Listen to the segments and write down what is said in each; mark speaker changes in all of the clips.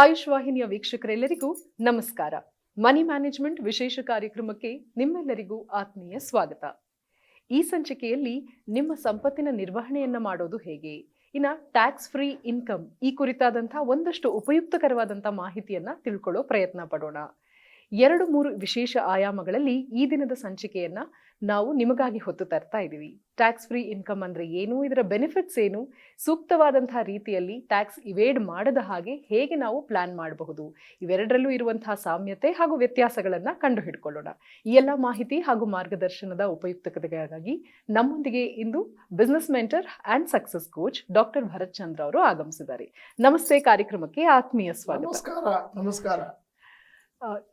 Speaker 1: ಆಯುಷ್ ವಾಹಿನಿಯ ವೀಕ್ಷಕರೆಲ್ಲರಿಗೂ ನಮಸ್ಕಾರ. ಮನಿ ಮ್ಯಾನೇಜ್ಮೆಂಟ್ ವಿಶೇಷ ಕಾರ್ಯಕ್ರಮಕ್ಕೆ ನಿಮ್ಮೆಲ್ಲರಿಗೂ ಆತ್ಮೀಯ ಸ್ವಾಗತ. ಈ ಸಂಚಿಕೆಯಲ್ಲಿ ನಿಮ್ಮ ಸಂಪತ್ತಿನ ನಿರ್ವಹಣೆಯನ್ನ ಮಾಡೋದು ಹೇಗೆ? ಇನ್ನ ಟ್ಯಾಕ್ಸ್ ಫ್ರೀ ಇನ್ಕಮ್ ಈ ಕುರಿತಾದಂತಹ ಒಂದಷ್ಟು ಉಪಯುಕ್ತಕರವಾದಂತಹ ಮಾಹಿತಿಯನ್ನ ತಿಳ್ಕೊಳ್ಳೋ ಪ್ರಯತ್ನ ಪಡೋಣ. ಎರಡು ಮೂರು ವಿಶೇಷ ಆಯಾಮಗಳಲ್ಲಿ ಈ ದಿನದ ಸಂಚಿಕೆಯನ್ನ ನಾವು ನಿಮಗಾಗಿ ಹೊತ್ತು ತರ್ತಾ ಇದ್ದೀವಿ ಟ್ಯಾಕ್ಸ್ ಫ್ರೀ ಇನ್ಕಮ್ ಅಂದ್ರೆ ಏನು? ಇದರ ಬೆನಿಫಿಟ್ಸ್ ಏನು? ಸೂಕ್ತವಾದಂತಹ ರೀತಿಯಲ್ಲಿ ಟ್ಯಾಕ್ಸ್ ಇವೇಡ್ ಮಾಡದ ಹಾಗೆ ಹೇಗೆ ನಾವು ಪ್ಲಾನ್ ಮಾಡಬಹುದು? ಇವೆರಡರಲ್ಲೂ ಇರುವಂತಹ ಸಾಮ್ಯತೆ ಹಾಗೂ ವ್ಯತ್ಯಾಸಗಳನ್ನ ಕಂಡು ಹಿಡ್ಕೊಳ್ಳೋಣ ಈ ಎಲ್ಲ ಮಾಹಿತಿ ಹಾಗೂ ಮಾರ್ಗದರ್ಶನದ ಉಪಯುಕ್ತತೆಗಾಗಿ ನಮ್ಮೊಂದಿಗೆ ಇಂದು business mentor and success coach doctor Bharat Chandra ಅವರು ಆಗಮಿಸಿದ್ದಾರೆ. ನಮಸ್ತೆ ಕಾರ್ಯಕ್ರಮಕ್ಕೆ ಆತ್ಮೀಯ ಸ್ವಾಗತ.
Speaker 2: ನಮಸ್ಕಾರ ನಮಸ್ಕಾರ.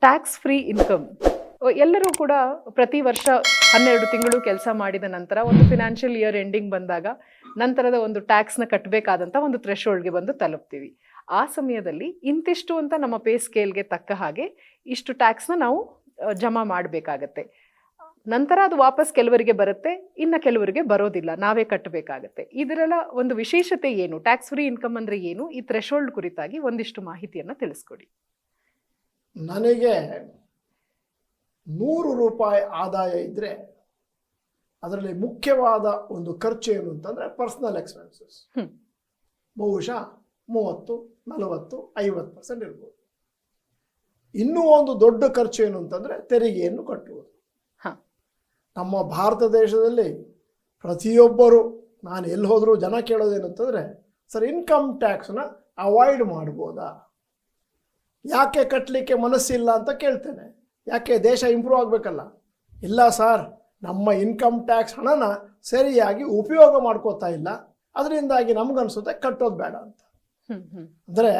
Speaker 1: ಟ್ಯಾಕ್ಸ್ ಫ್ರೀ ಇನ್ಕಮ್ ಎಲ್ಲರೂ ಕೂಡ ಪ್ರತಿ ವರ್ಷ ಹನ್ನೆರಡು ತಿಂಗಳು ಕೆಲಸ ಮಾಡಿದ ನಂತರ ಒಂದು ಫಿನಾನ್ಷಿಯಲ್ ಇಯರ್ ಎಂಡಿಂಗ್ ಬಂದಾಗ ನಂತರದ ಒಂದು ಟ್ಯಾಕ್ಸ್ನ ಕಟ್ಟಬೇಕಾದಂಥ ಒಂದು ಥ್ರೆಶೋಲ್ಡ್ಗೆ ಬಂದು ತಲುಪ್ತೀವಿ. ಆ ಸಮಯದಲ್ಲಿ ಇಂತಿಷ್ಟು ಅಂತ ನಮ್ಮ ಪೇ ಸ್ಕೇಲ್ಗೆ ತಕ್ಕ ಹಾಗೆ ಇಷ್ಟು ಟ್ಯಾಕ್ಸ್ನ ನಾವು ಜಮಾ ಮಾಡಬೇಕಾಗತ್ತೆ. ನಂತರ ಅದು ವಾಪಸ್ ಕೆಲವರಿಗೆ ಬರುತ್ತೆ, ಇನ್ನು ಕೆಲವರಿಗೆ ಬರೋದಿಲ್ಲ, ನಾವೇ ಕಟ್ಟಬೇಕಾಗತ್ತೆ ಇದರಲ್ಲ ಒಂದು ವಿಶೇಷತೆ ಏನು? ಟ್ಯಾಕ್ಸ್ ಫ್ರೀ ಇನ್ಕಮ್ ಅಂದರೆ ಏನು? ಈ ಥ್ರೆಶೋಲ್ಡ್ ಕುರಿತಾಗಿ ಒಂದಿಷ್ಟು ಮಾಹಿತಿಯನ್ನು ತಿಳಿಸ್ಕೊಡಿ.
Speaker 2: ನನಗೆ ನೂರು ರೂಪಾಯಿ ಆದಾಯ ಇದ್ದರೆ ಅದರಲ್ಲಿ ಮುಖ್ಯವಾದ ಒಂದು ಖರ್ಚು ಏನು ಅಂತಂದರೆ ಪರ್ಸ್ನಲ್ ಎಕ್ಸ್ಪೆನ್ಸಸ್ ಬಹುಶಃ ಮೂವತ್ತು ನಲವತ್ತು ಐವತ್ತು ಪರ್ಸೆಂಟ್ ಇರ್ಬೋದು. ಇನ್ನೂ ಒಂದು ದೊಡ್ಡ ಖರ್ಚು ಏನು ಅಂತಂದರೆ ತೆರಿಗೆಯನ್ನು ಕಟ್ಟುವುದು.
Speaker 1: ಹ.
Speaker 2: ನಮ್ಮ ಭಾರತ ದೇಶದಲ್ಲಿ ಪ್ರತಿಯೊಬ್ಬರು ನಾನು ಎಲ್ಲಿ ಹೋದರೂ ಜನ ಕೇಳೋದೇನು ಅಂತಂದರೆ ಸರ್ ಇನ್ಕಮ್ ಟ್ಯಾಕ್ಸ್ನ ಅವಾಯ್ಡ್ ಮಾಡ್ಬೋದಾ? ಯಾಕೆ ಕಟ್ಟಲಿಕ್ಕೆ ಮನಸ್ಸಿಲ್ಲ ಅಂತ ಕೇಳ್ತೇನೆ. ಯಾಕೆ ದೇಶ ಇಂಪ್ರೂವ್ ಆಗಬೇಕಲ್ಲ? ಇಲ್ಲ ಸರ್ ನಮ್ಮ ಇನ್ಕಮ್ ಟ್ಯಾಕ್ಸ್ ಹಣನ ಸರಿಯಾಗಿ ಉಪಯೋಗ ಮಾಡ್ಕೋತಾ ಇಲ್ಲ. ಅದರಿಂದಾಗಿ ನಮಗನ್ಸುತ್ತೆ ಕಟ್ಟೋದು ಬೇಡ ಅಂತ. ಅಂದರೆ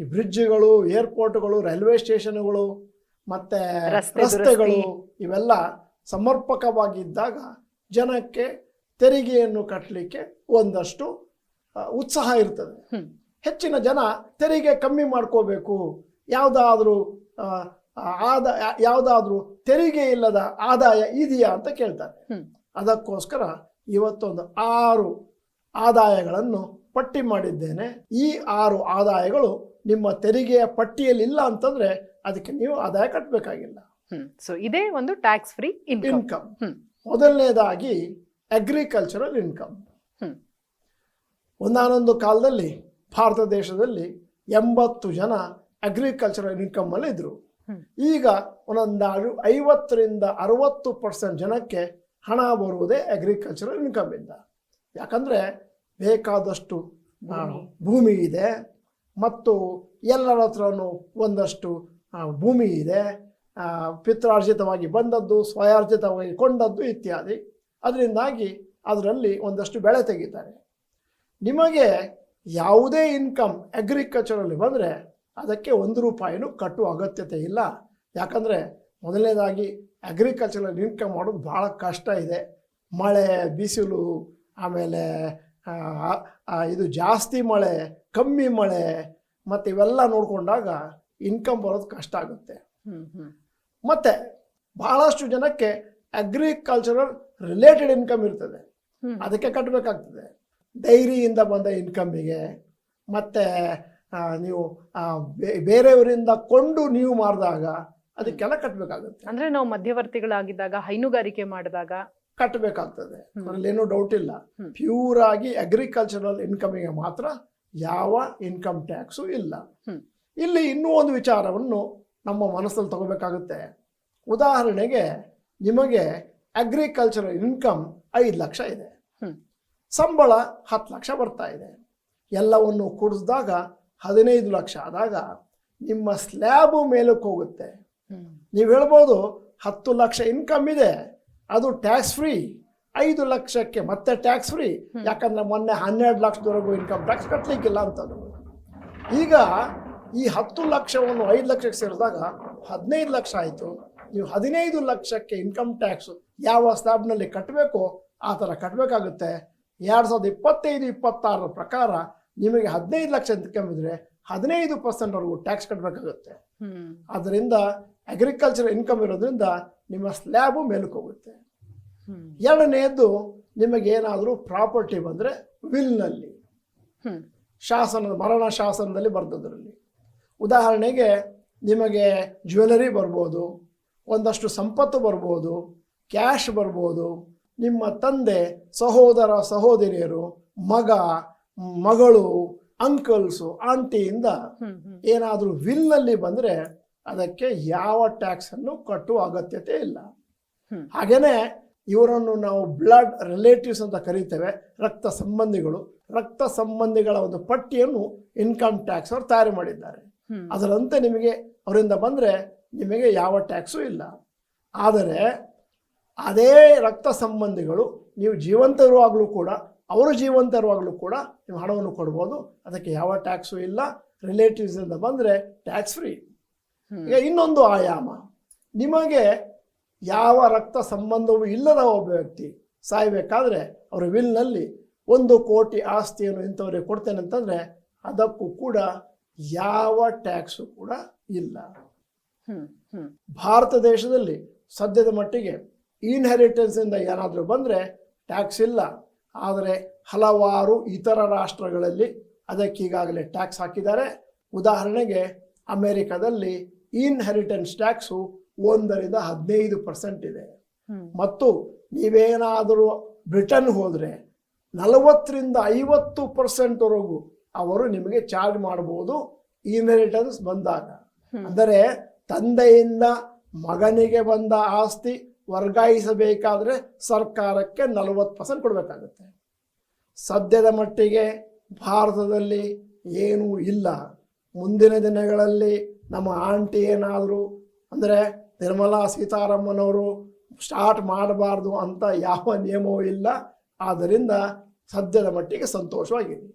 Speaker 2: ಈ ಬ್ರಿಡ್ಜ್ಗಳು ಏರ್ಪೋರ್ಟ್ಗಳು ರೈಲ್ವೆ ಸ್ಟೇಷನ್ಗಳು ಮತ್ತು ರಸ್ತೆಗಳು. ಇವೆಲ್ಲ ಸಮರ್ಪಕವಾಗಿದ್ದಾಗ ಜನಕ್ಕೆ ತೆರಿಗೆಯನ್ನು ಕಟ್ಟಲಿಕ್ಕೆ ಒಂದಷ್ಟು ಉತ್ಸಾಹ ಇರ್ತದೆ. ಹೆಚ್ಚಿನ ಜನ ತೆರಿಗೆ ಕಮ್ಮಿ ಮಾಡ್ಕೋಬೇಕು. ಯಾವುದಾದ್ರೂ ಆದ ಯಾವುದಾದ್ರೂ ತೆರಿಗೆ ಇಲ್ಲದ ಆದಾಯ ಇದೆಯಾ ಅಂತ ಕೇಳ್ತಾರೆ. ಅದಕ್ಕೋಸ್ಕರ ಇವತ್ತೊಂದು ಆರು ಆದಾಯಗಳನ್ನು ಪಟ್ಟಿ ಮಾಡಿದ್ದೇನೆ. ಈ ಆರು ಆದಾಯಗಳು ನಿಮ್ಮ ತೆರಿಗೆಯ ಪಟ್ಟಿಯಲ್ಲಿ ಇಲ್ಲ ಅಂತಂದ್ರೆ ಅದಕ್ಕೆ ನೀವು ಆದಾಯ ಕಟ್ಟಬೇಕಾಗಿಲ್ಲ
Speaker 1: ಸೊ ಇದೇ ಒಂದು ಟ್ಯಾಕ್ಸ್ ಫ್ರೀ ಇನ್ಕಮ್.
Speaker 2: ಮೊದಲನೇದಾಗಿ ಅಗ್ರಿಕಲ್ಚರಲ್ ಇನ್ಕಮ್. ಒಂದಾನೊಂದು ಕಾಲದಲ್ಲಿ ಭಾರತ ದೇಶದಲ್ಲಿ ಎಂಬತ್ತು ಜನ ಅಗ್ರಿಕಲ್ಚರಲ್ ಇನ್ಕಮ್ ಅಲ್ಲಿ ಇದ್ರು. ಈಗ ಒಂದೊಂದು ಐವತ್ತರಿಂದ ಅರವತ್ತು ಪರ್ಸೆಂಟ್ ಜನಕ್ಕೆ ಹಣ ಬರುವುದೇ ಅಗ್ರಿಕಲ್ಚರಲ್ ಇನ್ಕಮ್ ಇಂದ. ಯಾಕಂದ್ರೆ ಬೇಕಾದಷ್ಟು ಭೂಮಿ. ಇದೆ ಮತ್ತು ಎಲ್ಲರ ಹತ್ರನೂ ಒಂದಷ್ಟು ಭೂಮಿ ಇದೆ. ಪಿತ್ರಾರ್ಜಿತವಾಗಿ ಬಂದದ್ದು ಸ್ವಯಾರ್ಜಿತವಾಗಿ ಕೊಂಡದ್ದು ಇತ್ಯಾದಿ. ಅದರಿಂದಾಗಿ ಅದರಲ್ಲಿ ಒಂದಷ್ಟು ಬೆಳೆ ತೆಗಿತಾರೆ. ನಿಮಗೆ ಯಾವುದೇ ಇನ್ಕಮ್ ಅಗ್ರಿಕಲ್ಚರಲ್ಲಿ ಬಂದರೆ ಅದಕ್ಕೆ ಒಂದು ರೂಪಾಯಿನೂ ಕಟ್ಟುವ ಅಗತ್ಯತೆ ಇಲ್ಲ. ಯಾಕಂದರೆ ಮೊದಲನೇದಾಗಿ ಅಗ್ರಿಕಲ್ಚರಲ್ ಇನ್ಕಮ್ ಮಾಡೋದು ಭಾಳ ಕಷ್ಟ ಇದೆ. ಮಳೆ ಬಿಸಿಲು ಆಮೇಲೆ ಇದು ಜಾಸ್ತಿ ಮಳೆ ಕಮ್ಮಿ ಮಳೆ ಮತ್ತು ಇವೆಲ್ಲ ನೋಡಿಕೊಂಡಾಗ ಇನ್ಕಮ್ ಬರೋದು ಕಷ್ಟ ಆಗುತ್ತೆ. ಮತ್ತು ಭಾಳಷ್ಟು ಜನಕ್ಕೆ ಅಗ್ರಿಕಲ್ಚರಲ್ ರಿಲೇಟೆಡ್ ಇನ್ಕಮ್ ಇರ್ತದೆ. ಅದಕ್ಕೆ ಕಟ್ಟಬೇಕಾಗ್ತದೆ ಡೈರಿಯಿಂದ ಬಂದ ಇನ್ಕಮ್ಮಿಗೆ ಮತ್ತು ನೀವು ಬೇರೆಯವರಿಂದ ಕೊಂಡು ನೀವು ಮಾರಿದಾಗ ಅದಕ್ಕೆಲ್ಲ ಕಟ್ಟಬೇಕಾಗುತ್ತೆ
Speaker 1: ಅಂದ್ರೆ ನಾವು ಮಧ್ಯವರ್ತಿಗಳಾಗಿದ್ದಾಗ ಹೈನುಗಾರಿಕೆ ಮಾಡಿದಾಗ
Speaker 2: ಕಟ್ಟಬೇಕಾಗ್ತದೆ
Speaker 1: ಅದರಲ್ಲಿ
Speaker 2: ಅದರಲ್ಲೇನೂ ಡೌಟ್ ಇಲ್ಲ. ಪ್ಯೂರ್ ಆಗಿ ಅಗ್ರಿಕಲ್ಚರಲ್ ಇನ್ಕಮಿಗೆ ಮಾತ್ರ ಯಾವ ಇನ್ಕಮ್ ಟ್ಯಾಕ್ಸು ಇಲ್ಲ. ಇಲ್ಲಿ ಇನ್ನೂ ಒಂದು ವಿಚಾರವನ್ನು ನಮ್ಮ ಮನಸ್ಸಲ್ಲಿ ತಗೋಬೇಕಾಗುತ್ತೆ. ಉದಾಹರಣೆಗೆ ನಿಮಗೆ ಅಗ್ರಿಕಲ್ಚರಲ್ ಇನ್ಕಮ್ ಐದು ಲಕ್ಷ ಇದೆ. ಸಂಬಳ ಹತ್ತು ಲಕ್ಷ ಬರ್ತಾ ಇದೆ. ಎಲ್ಲವನ್ನು ಕೂಡಿಸಿದಾಗ ಹದಿನೈದು ಲಕ್ಷ. ಆದಾಗ ನಿಮ್ಮ ಸ್ಲ್ಯಾಬು ಮೇಲಕ್ಕೆ ಹೋಗುತ್ತೆ. ನೀವು ಹೇಳ್ಬೋದು ಹತ್ತು ಲಕ್ಷ ಇನ್ಕಮ್ ಇದೆ, ಅದು ಟ್ಯಾಕ್ಸ್ ಫ್ರೀ ಐದು ಲಕ್ಷಕ್ಕೆ ಮತ್ತೆ ಟ್ಯಾಕ್ಸ್ ಫ್ರೀ ಯಾಕಂದ್ರೆ ಮೊನ್ನೆ ಹನ್ನೆರಡು ಲಕ್ಷದವರೆಗೂ ಇನ್ಕಮ್ ಟ್ಯಾಕ್ಸ್ ಕಟ್ಟಲಿಕ್ಕಿಲ್ಲ ಅಂತಂದ್ರು. ಈಗ ಈ ಹತ್ತು ಲಕ್ಷವನ್ನು ಐದು ಲಕ್ಷಕ್ಕೆ ಸೇರಿದಾಗ ಹದಿನೈದು ಲಕ್ಷ ಆಯಿತು. ನೀವು ಹದಿನೈದು ಲಕ್ಷಕ್ಕೆ ಇನ್ಕಮ್ ಟ್ಯಾಕ್ಸ್ ಯಾವ ಸ್ಲ್ಯಾಬ್ನಲ್ಲಿ ಕಟ್ಟಬೇಕು ಆ ಥರ ಕಟ್ಟಬೇಕಾಗುತ್ತೆ ಎರಡು ಸಾವಿರದ ಇಪ್ಪತ್ತೈದು, ಇಪ್ಪತ್ತಾರರ ಪ್ರಕಾರ ನಿಮಗೆ ಹದಿನೈದು ಲಕ್ಷ ಇದ್ದರೆ ಹದಿನೈದು ಪರ್ಸೆಂಟ್ವರೆಗೂ ಟ್ಯಾಕ್ಸ್ ಕಟ್ಟಬೇಕಾಗುತ್ತೆ ಅದರಿಂದ ಅಗ್ರಿಕಲ್ಚರ್ ಇನ್ಕಮ್ ಇರೋದ್ರಿಂದ ನಿಮ್ಮ ಸ್ಲ್ಯಾಬು ಮೇಲಕ್ಕೆ ಹೋಗುತ್ತೆ. ಎರಡನೆಯದ್ದು ನಿಮಗೇನಾದರೂ ಪ್ರಾಪರ್ಟಿ ಬಂದರೆ ವಿಲ್ನಲ್ಲಿ
Speaker 1: ಶಾಸನದ
Speaker 2: ಶಾಸನ ಮರಣ ಶಾಸನದಲ್ಲಿ ಬರೆದದ್ರಲ್ಲಿ. ಉದಾಹರಣೆಗೆ ನಿಮಗೆ ಜ್ಯುವೆಲರಿ ಬರ್ಬೋದು ಒಂದಷ್ಟು ಸಂಪತ್ತು ಬರ್ಬೋದು ಕ್ಯಾಶ್ ಬರ್ಬೋದು ನಿಮ್ಮ ತಂದೆ ಸಹೋದರ ಸಹೋದರಿಯರು ಮಗ ಮಗಳು ಅಂಕಲ್ಸು ಆಂಟಿಯಿಂದ ಏನಾದರೂ ವಿಲ್ನಲ್ಲಿ ಬಂದರೆ ಅದಕ್ಕೆ ಯಾವ ಟ್ಯಾಕ್ಸನ್ನು ಕಟ್ಟುವ ಅಗತ್ಯತೆ ಇಲ್ಲ. ಹಾಗೇನೆ ಇವರನ್ನು ನಾವು ಬ್ಲಡ್ ರಿಲೇಟಿವ್ಸ್ ಅಂತ ಕರೀತೇವೆ ರಕ್ತ ಸಂಬಂಧಿಗಳು. ರಕ್ತ ಸಂಬಂಧಿಗಳ ಒಂದು ಪಟ್ಟಿಯನ್ನು ಇನ್ಕಮ್ ಟ್ಯಾಕ್ಸ್ ಅವರು ತಯಾರಿ ಮಾಡಿದ್ದಾರೆ. ಅದರಂತೆ ನಿಮಗೆ ಅವರಿಂದ ಬಂದರೆ ನಿಮಗೆ ಯಾವ ಟ್ಯಾಕ್ಸು ಇಲ್ಲ. ಆದರೆ ಅದೇ ರಕ್ತ ಸಂಬಂಧಿಗಳು ನೀವು ಜೀವಂತರುವಾಗಲೂ ಕೂಡ ಅವರು ಜೀವಂತರವಾಗಲೂ ಕೂಡ ನೀವು ಹಣವನ್ನು ಕೊಡ್ಬೋದು. ಅದಕ್ಕೆ ಯಾವ ಟ್ಯಾಕ್ಸು ಇಲ್ಲ. ರಿಲೇಟಿವ್ಸಿಂದ ಬಂದರೆ ಟ್ಯಾಕ್ಸ್ ಫ್ರೀ ಈಗ ಇನ್ನೊಂದು ಆಯಾಮ. ನಿಮಗೆ ಯಾವ ರಕ್ತ ಸಂಬಂಧವೂ ಇಲ್ಲದ ಒಬ್ಬ ವ್ಯಕ್ತಿ ಸಾಯಬೇಕಾದ್ರೆ ಅವರ ವಿಲ್ನಲ್ಲಿ ಒಂದು ಕೋಟಿ ಆಸ್ತಿಯನ್ನು ಇಂಥವ್ರಿಗೆ ಕೊಡ್ತೇನೆ ಅಂತಂದರೆ ಅದಕ್ಕೂ ಕೂಡ ಯಾವ ಟ್ಯಾಕ್ಸು ಕೂಡ ಇಲ್ಲ. ಭಾರತ ದೇಶದಲ್ಲಿ ಸದ್ಯದ ಮಟ್ಟಿಗೆ ಇನ್ಹೆರಿಟೆನ್ಸಿಂದ ಏನಾದರೂ ಬಂದರೆ ಟ್ಯಾಕ್ಸ್ ಇಲ್ಲ. ಆದರೆ ಹಲವಾರು ಇತರ ರಾಷ್ಟ್ರಗಳಲ್ಲಿ ಅದಕ್ಕೆ ಈಗಾಗಲೇ ಟ್ಯಾಕ್ಸ್ ಹಾಕಿದ್ದಾರೆ. ಉದಾಹರಣೆಗೆ ಅಮೆರಿಕದಲ್ಲಿ ಇನ್ಹೆರಿಟೆನ್ಸ್ ಟ್ಯಾಕ್ಸು ಒಂದರಿಂದ ಹದಿನೈದು ಪರ್ಸೆಂಟ್ ಇದೆ. ಮತ್ತು ನೀವೇನಾದರೂ ಬ್ರಿಟನ್ ಹೋದರೆ ನಲವತ್ತರಿಂದ ಐವತ್ತು ಪರ್ಸೆಂಟ್ವರೆಗೂ ಅವರು ನಿಮಗೆ ಚಾರ್ಜ್ ಮಾಡಬಹುದು ಇನ್ಹೆರಿಟೆನ್ಸ್ ಬಂದಾಗ. ಅಂದರೆ ತಂದೆಯಿಂದ ಮಗನಿಗೆ ಬಂದ ಆಸ್ತಿ ವರ್ಗಾಯಿಸಬೇಕಾದ್ರೆ ಸರ್ಕಾರಕ್ಕೆ ನಲವತ್ತು ಪರ್ಸೆಂಟ್ ಕೊಡಬೇಕಾಗುತ್ತೆ. ಸದ್ಯದ ಮಟ್ಟಿಗೆ ಭಾರತದಲ್ಲಿ ಏನೂ ಇಲ್ಲ. ಮುಂದಿನ ದಿನಗಳಲ್ಲಿ ನಮ್ಮ ಆಂಟಿ ಏನಾದರೂ ಅಂದರೆ ನಿರ್ಮಲಾ ಸೀತಾರಾಮನವರು ಸ್ಟಾರ್ಟ್ ಮಾಡಬಾರ್ದು ಅಂತ ಯಾವ ನಿಯಮವೂ ಇಲ್ಲ. ಆದ್ದರಿಂದ ಸದ್ಯದ ಮಟ್ಟಿಗೆ ಸಂತೋಷವಾಗಿದೆ